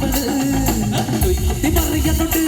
மறையவரு தொய்த்தி மறையதொட்டு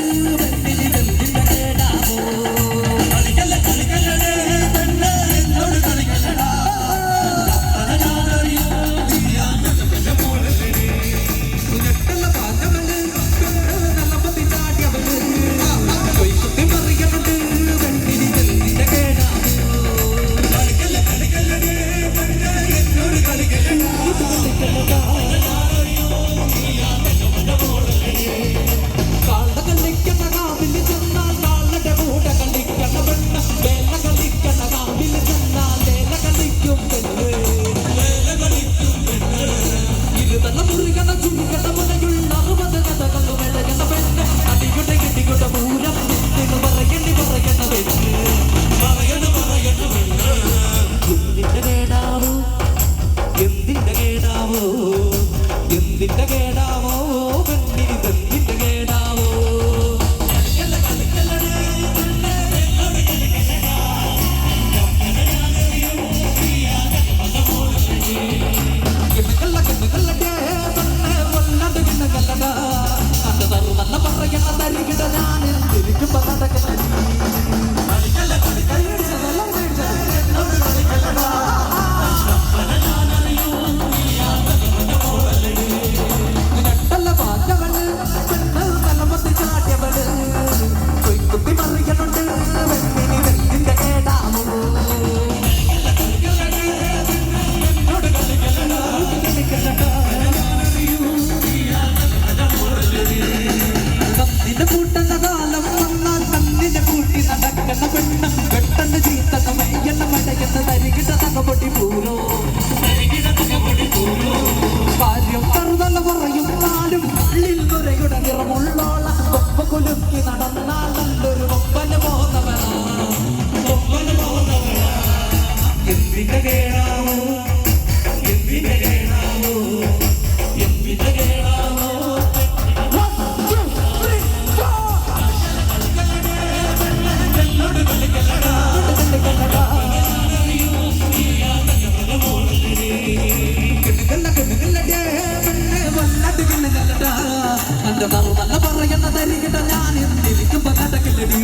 അതരികിട ഞാൻ തിരിക്കുമ്പോ നടക്ക കൂട്ടണ കാലം വന്നാ കണ്ണിനെ കൂട്ടി നടക്കണ പെണ്ണം പെട്ടെന്ന് ചീത്തണം മയ്യണ മടയെന്ന തരികിട തകപൊടി പൂരോ. കാര്യം കറുതല പറയും നാടും ഉള്ളിൽ നുരയുടെ നിറമുള്ളോള ഒപ്പ കുലുക്കി നടന്നാൽ നല്ലൊരു ഒപ്പന് പോന്നവനാ എന്തിന്റെ കേടാവോ? മറു നല്ല പറയണ തരികിട ഞാൻ എന്തിരിക്കുമ്പോ കടക്കില്ലടി